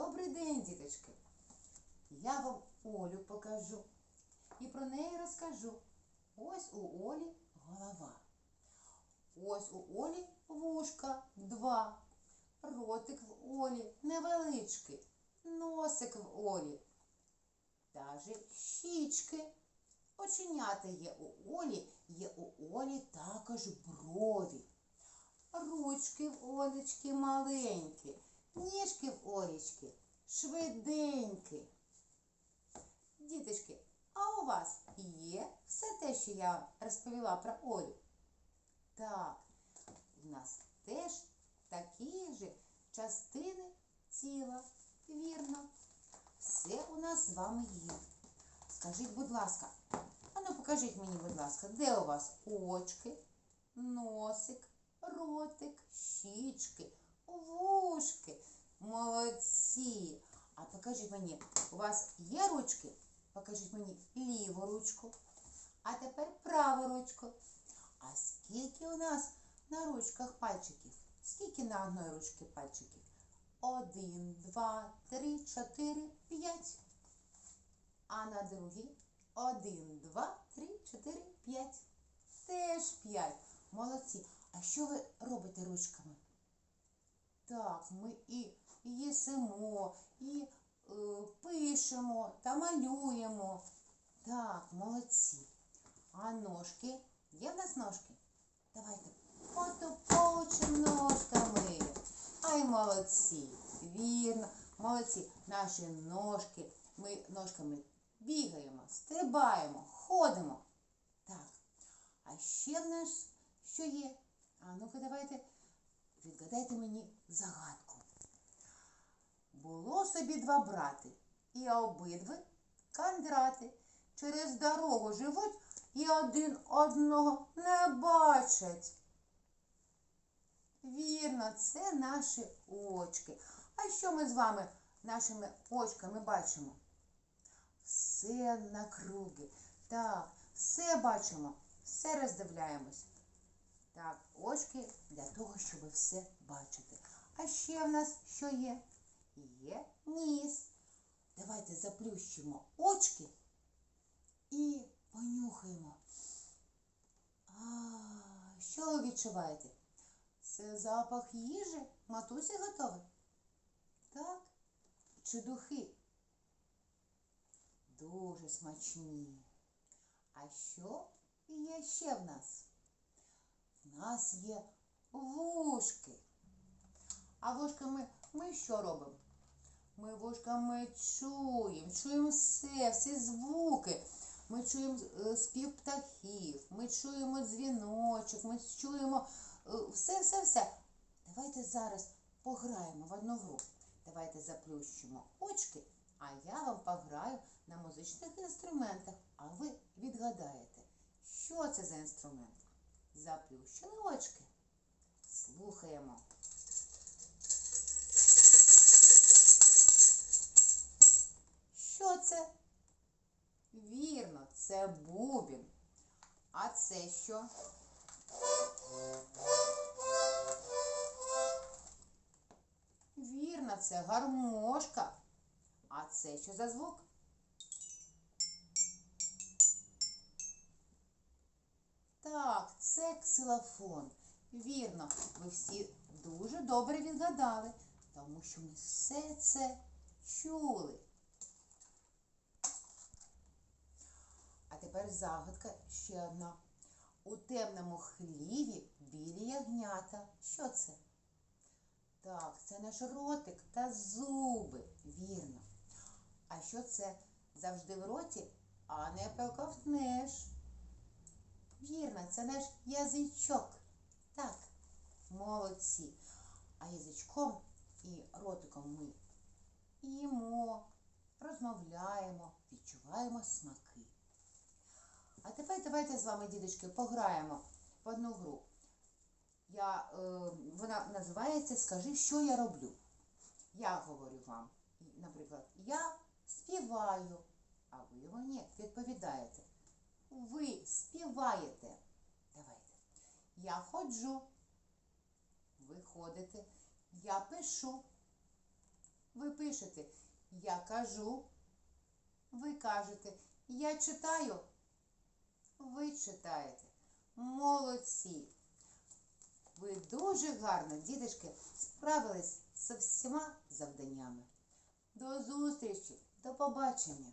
Добрий день, діточки. Я вам Олю покажу і про неї розкажу. Ось у Олі голова. Ось у Олі вушка два. Ротик в Олі невеличкий. Носик в Олі. Даже щічки. Оченята є у Олі, є у Олі також брові. Ручки в Олечки маленькі, ніжки Олечки швиденькі. Діточки, а у вас є все те, що я розповіла про Олю? Так, у нас теж такі ж частини тіла. Вірно. Все у нас з вами є. Скажіть, будь ласка, а ну покажіть мені, будь ласка, де у вас очки, носик, ротик, щічки, вушки. Молодці. А покажіть мені, у вас є ручки? Покажіть мені ліву ручку. А тепер праву ручку. А скільки у нас на ручках пальчиків? Скільки на одної ручці пальчиків? Один, два, три, чотири, п'ять. А на другій один, два, три, чотири, п'ять. Теж п'ять. Молодці. А що ви робите ручками? Так, ми і їсимо, і е, пишемо та малюємо. Так, молодці. А ножки? Є в нас ножки? Давайте потопочемо ножками. Ай, молодці. Вірно, молодці. Наші ножки. Ми ножками бігаємо, стрибаємо, ходимо. Так. А ще в нас що є? А ну-ка давайте відгадайте мені загадку. Собі два брати, і обидва кандрати. Через дорогу живуть і один одного не бачать. Вірно, це наші очки. А що ми з вами нашими очками бачимо? Все накруги. Так, все бачимо, все роздивляємось. Так, очки для того, щоб все бачити. А ще в нас що є? Є ніс. Давайте заплющимо очки і понюхаємо. А, що ви відчуваєте? Це запах їжі? Матусі готовий? Так? Чи духи? Дуже смачні. А що є ще в нас? В нас є вушки. А вушками ми що робимо? Ми вушками чуємо, чуємо все, всі звуки. Ми чуємо е, спів птахів, ми чуємо дзвіночок, ми чуємо все-все-все. Давайте зараз пограємо в одну гру. Давайте заплющимо очки, а я вам пограю на музичних інструментах, а ви відгадаєте, що це за інструмент. Заплющили очки. Слухаємо. А це що? Вірно, це гармошка. А це що за звук? Так, це ксилофон. Вірно, ви всі дуже добре відгадали, тому що ми все це чули. А тепер загадка ще одна. У темному хліві білі ягнята. Що це? Так, це наш ротик та зуби. Вірно. А що це завжди в роті, а не проковтнеш? Вірно, це наш язичок. Так, молодці. А язичком і ротиком ми їмо, розмовляємо, відчуваємо смаки. А тепер давайте з вами, діточки, пограємо в одну гру. Я, е, вона називається Скажи, що я роблю. Я говорю вам, наприклад, я співаю, а ви мені відповідаєте. Ви співаєте. Давайте. Я ходжу. Ви ходите. Я пишу. Ви пишете. Я кажу, ви кажете. Я читаю, ви читаєте. Молодці. Ви дуже гарно, діточки, справились з всіма завданнями. До зустрічі, до побачення.